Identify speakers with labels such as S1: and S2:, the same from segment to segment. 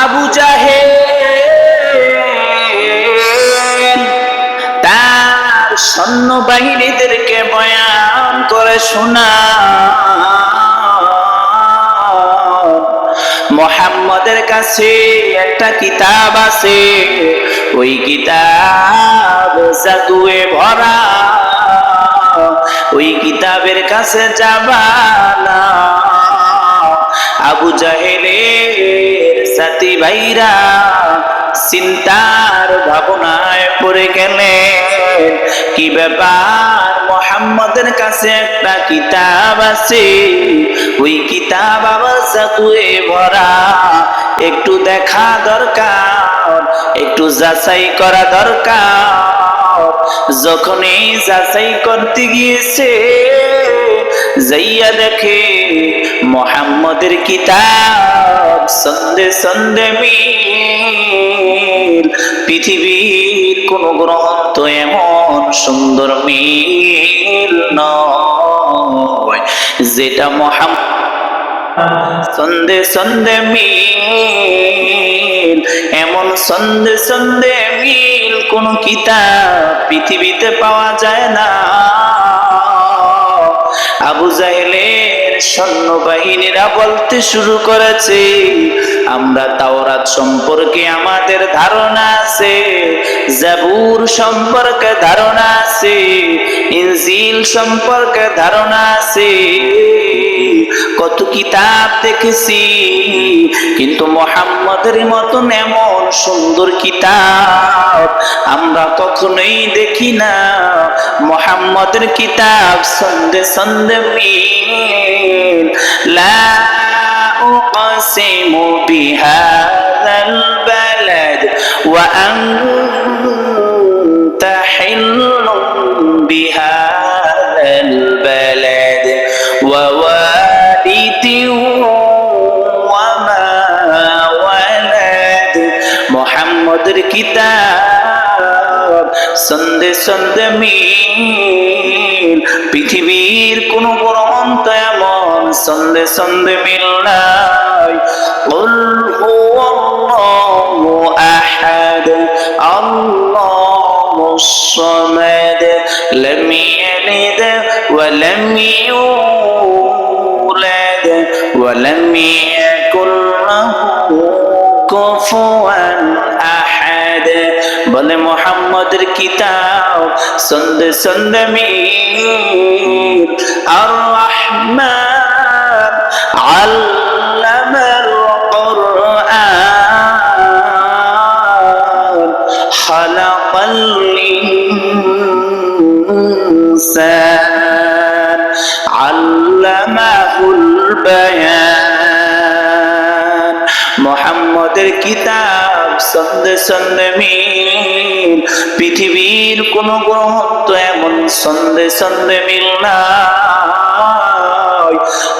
S1: আবু জাহে তার সৈন্য বাহিনীদেরকে বয়ান করে শোনা মোহাম্মদের কাছে একটা কিতাব আছে, ওই কিতাব জাদুয়ে ভরা। ওই কিতাবের কাছে যাবা না। আবু জাহেলের সাথী ভাইরা, চিন্তার ভাবনায় পড়ে গেলেন কি ব্যাপার? মোহাম্মদের কাছে একটা কিতাব আছে, ওই কিতাব আবার ভরা। একটু দেখা দরকার, একটু যাচাই করা দরকার। যখনই যাচাই করতে গিয়েছে যাইয়া দেখে মোহাম্মদের কিতাব সন্দে সন্দে মিল। পৃথিবীর কোন গ্রন্থ এমন সুন্দর মিল নয়, যেটা মোহাম্মদ সন্দে সন্দে মিল। এমন সন্দে সন্দে মিল কোন কিতাব পৃথিবীতে পাওয়া যায় না। আবু জাহেলের সৈন্যবাহিনীরা বলতে শুরু করেছে, আমরা তাওরাত সম্পর্কে আমাদের ধারণা আছে, জাবুর সম্পর্কে ধারণা আছে, ইনজিল সম্পর্কে ধারণা আছে। কত কিতাব দেখেছি কিন্তু মোহাম্মদের মতন এমন সুন্দর কিতাব আমরা কখনোই দেখি না মোহাম্মদের কিতাব সন্দে সন্দে মিল লা أقسم بهذا البلد وأنت حل بهذا কিতাব সন্দে সন্দে মিল পৃথিবীর কোন গ্রন্থ এমন সন্দে সন্দে মিল নাই قل هو الله أحد الله الصمد لم يلد ولم يولد ولم يكن له كفوا أحد দে। বলে মোহাম্মদের কিতাব সন্দে সন্দে মির। আর রহমান আল্লামাল কোরআন। খালাকাল ইনসান। আল্লামাহুল বায়ান। মোহাম্মদের কিতাব সন্দে সন্দে মিল। পৃথিবীর কোন গ্রহ তো এমন সন্দে সন্দে মিল না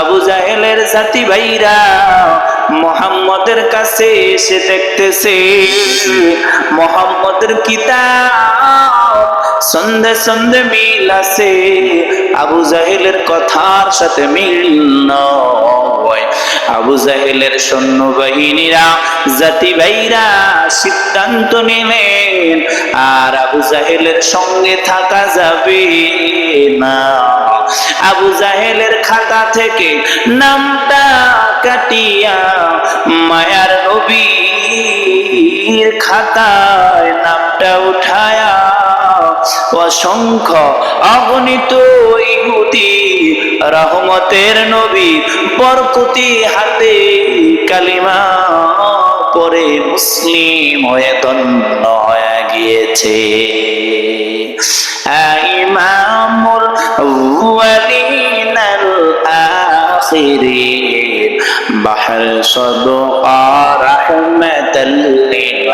S1: আবু জাহেলের জাতি ভাইরা মোহাম্মদের কাছে এসে দেখতেছে। মোহাম্মদের কিতাব সন্ধে সন্ধে মিল আছে। আবু জাহেলের কথার সাথে মিল নয়। আবু জাহেলের সৈন্যবাহিনীরা, জাতি ভাইরা সিদ্ধান্ত নিলেন, আর আবু জাহেলের সঙ্গে থাকা যাবে না। আবু জাহেলের খাতা থেকে নামটা কাটিয়া মায়ার নবীর খাতায় নামটা উঠায়া অসংখ্য অগণিত ইহুদি রহমতের নবী বরকতি হাতে কালিমা পরে মুসলিম হয়ে ধন্য হয়ে গিয়েছে। ইমামুল আউয়ালিন আল আখিরিন বাহর সদকা রাহমাতাল লিল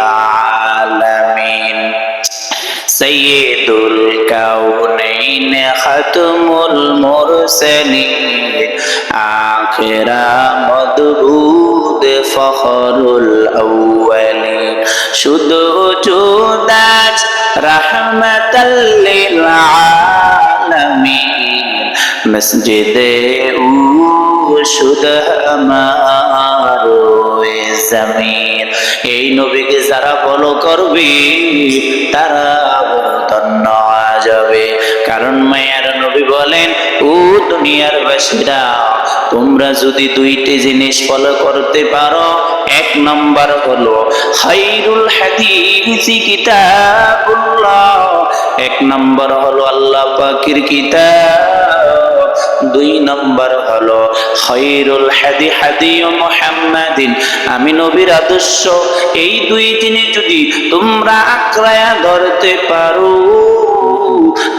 S1: সৈয়দুল কাউনাইন খাতুমুল মুরসালিন। আখিরা মদবুদ ফখরুল আউয়ালিন। শুধু চুদাজ রহমতাল আলামিন। মসজিদে এই নবীকে যারা বলো করবি, তারা যাবে। কারণ মায়ার নবী বলেন, ও দুনিয়ার বাসীরা, তোমরা যদি দুইটি জিনিস ফলো করতে পারো, এক নম্বর হলো হাইরুল হাদিসি কিতাবুল্লাহ, এক নম্বর হলো আল্লাহ পাকের কিতাব। দুই নম্বর হলো খৈরুল হাদি হাদি ও মুহাম্মাদিন। আমি নবীর আদর্শ, এই দুই জিনিস যদি তোমরা আঁকড়ায়া ধরতে পারো,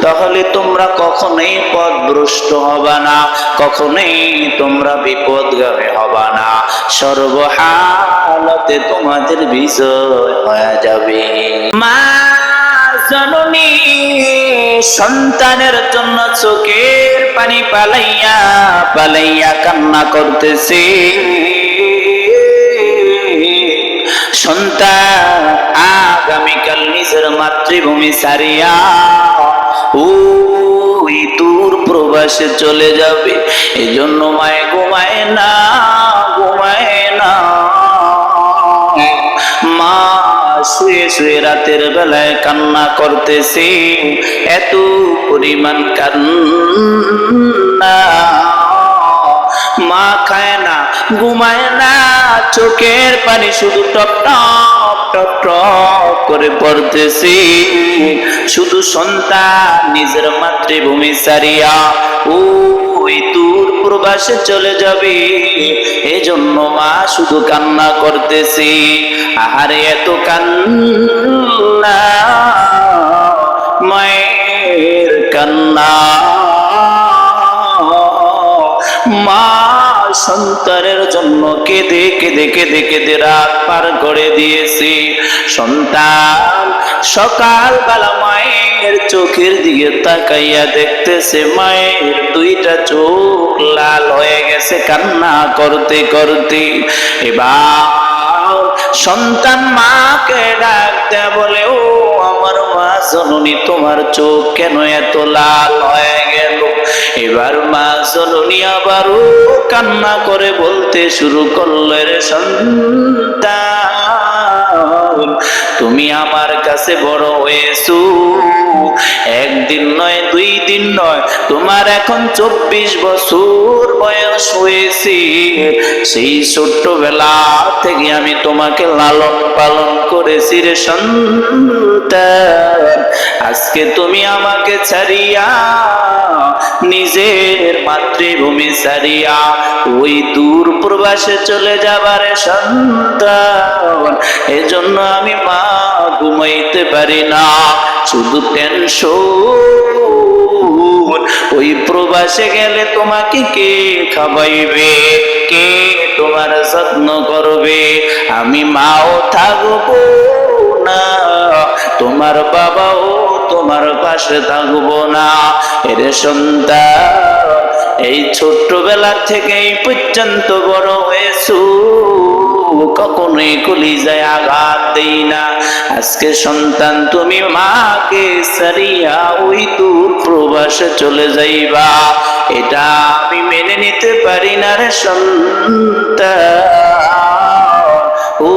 S1: তাহলে তোমরা কখনোই পথভ্রষ্ট হবা না, কখনোই তোমরা বিপদগামী হবা না। সর্বহালতে তোমাদের বিজয় হয়ে যাবে। মা সন্তানের জন্য চোখের পানি পালাইয়া পালাইয়া কান্না করতেছে। সন্তান, আগামীকাল নিজের মাতৃভূমি সারিয়া ওই দূর প্রবাসে চলে যাবে। এজন্য মায়ে ঘুমায় না। শুয়ে রাতের বেলায় কান্না করতেছি। এত পরিমাণ কান্না। মা খায় না ঘুমায় না। চোখের পানি শুধু টপ টপ টপ টপ করে পড়তেছি। শুধু সন্তান, নিজের মাতৃভূমি সারিয়া ওই দূর প্রবাসে চলে যাবে। এজন্য মা শুধু কান্না করতেছি। আহারে এত কান্না, মায়ের কান্না। সন্তানের জন্য কেঁদে কেঁদে কেঁদে কেঁদে রাত পার করে দিয়েছে। সন্তান সকাল বেলা মায়ের চোখের দিকে তাকাইয়া দেখতেছে, মায়ের দুইটা চোখ লাল হয়ে গেছে কান্না করতে করতে। এবার সন্তান মাকে ডাকতে বলে, ও আমার মা, জননী, তোমার চোখ কেন এত লাল হয়ে গেল? এবার মা জননী আবারও কান্না করে বলতে শুরু করলে রে সন্তান, তুমি আমার কাছে বড় হয়েছো। একদিন নয়, দুই দিন নয়, তোমার এখন চব্বিশ বছর বয়স। হয়েছে। সেই ছোট্টবেলা থেকে আমি তোমাকে লালন পালন করেছি রে সন্তান। আজকে তুমি আমাকে ছাড়িয়া, নিজের মাতৃভূমি ছাড়িয়া ওই দূর প্রবাসে চলে যাবার সন্তান। এজন্য আমি মা ঘুমাইতে পারি না, শুধু টেনশন ওই প্রবাসে গেলে তোমাকে কে খাবাইবে কে তোমার যত্ন করবে? আমি মাও থাকব না, তোমার বাবাও তোমার পাশে থাকব না। এর সন্তান, এই ছোট্টবেলা থেকে এই পর্যন্ত বড় হয়েছু। কখনোই কলিজায় আঘাত দেই না। আজকে সন্তান, তুমি মাকে সারিয়া ওই দূর প্রবাসে চলে যাইবা। এটা আমি মেনে নিতে পারি না রে সন্তান। ও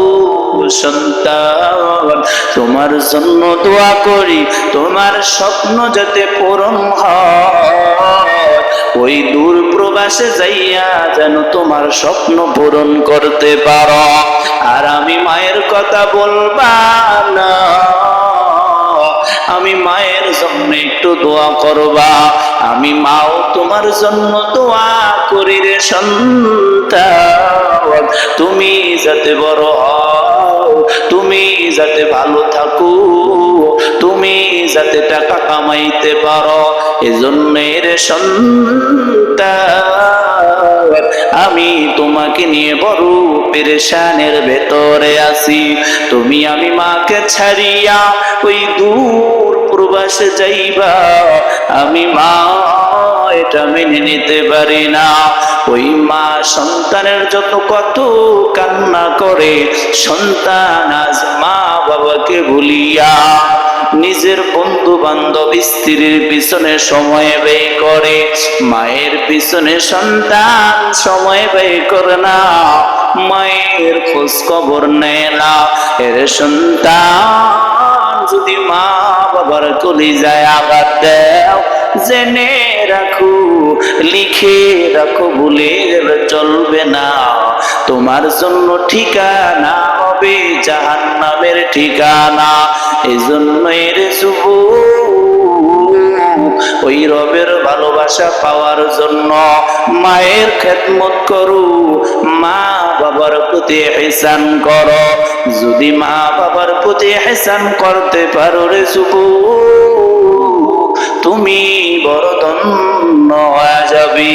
S1: সন্তান, তোমার জন্য দোয়া করি, তোমার স্বপ্ন যাতে পূরণ হয়। ওই দূর প্রবাসে যাইয়া যেন তোমার স্বপ্ন পূরণ করতে পারো। আর আমি মায়ের কথা বলবা না। আমি মায়ের জন্য একটু দোয়া করবা। আমি মাও তোমার জন্য দোয়া করি রে সন্তান। তুমি যাতে বড় হও, তুমি যাতে ভালো থাকো, তুমি যাতে টাকা কামাইতে পারো। এজন্য রে সন্তান, আমি তোমাকে নিয়ে বড় পেরেশানের ভেতরে আছি। তুমি আমি মাকে ছাড়িয়া ওই দূর প্রবাসে যাইবা। আমি মা, এটা মেনে নিতে পারি না। ওই মা সন্তানের জন্য কত কান্না করে। সন্তান আজ মা বাবাকে ভুলিয়া নিজের বন্ধু বান্ধব স্ত্রীর পিছনে সময় ব্যয় করে, মায়ের পিছনে সন্তান সময় ব্যয় করে না, মায়ের খোঁজ খবর নেয় না। এর সন্তান যদি মা বাবার কলি যায় আবার দেও, জেনে রাখো, লিখে রাখো ভুলে চলবে না। তোমার জন্য ঠিকানা হবে জাহান্নামের ঠিকানা। এই জন্য এর শুভ ওই রবের ভালোবাসা পাওয়ার জন্য মায়ের খেদমত করু, মা বাবার প্রতি হেসান করো। যদি মা বাবার প্রতি হেসান করতে পারো রে শুভ তুমি বড় ধন্য হয়ে যাবি।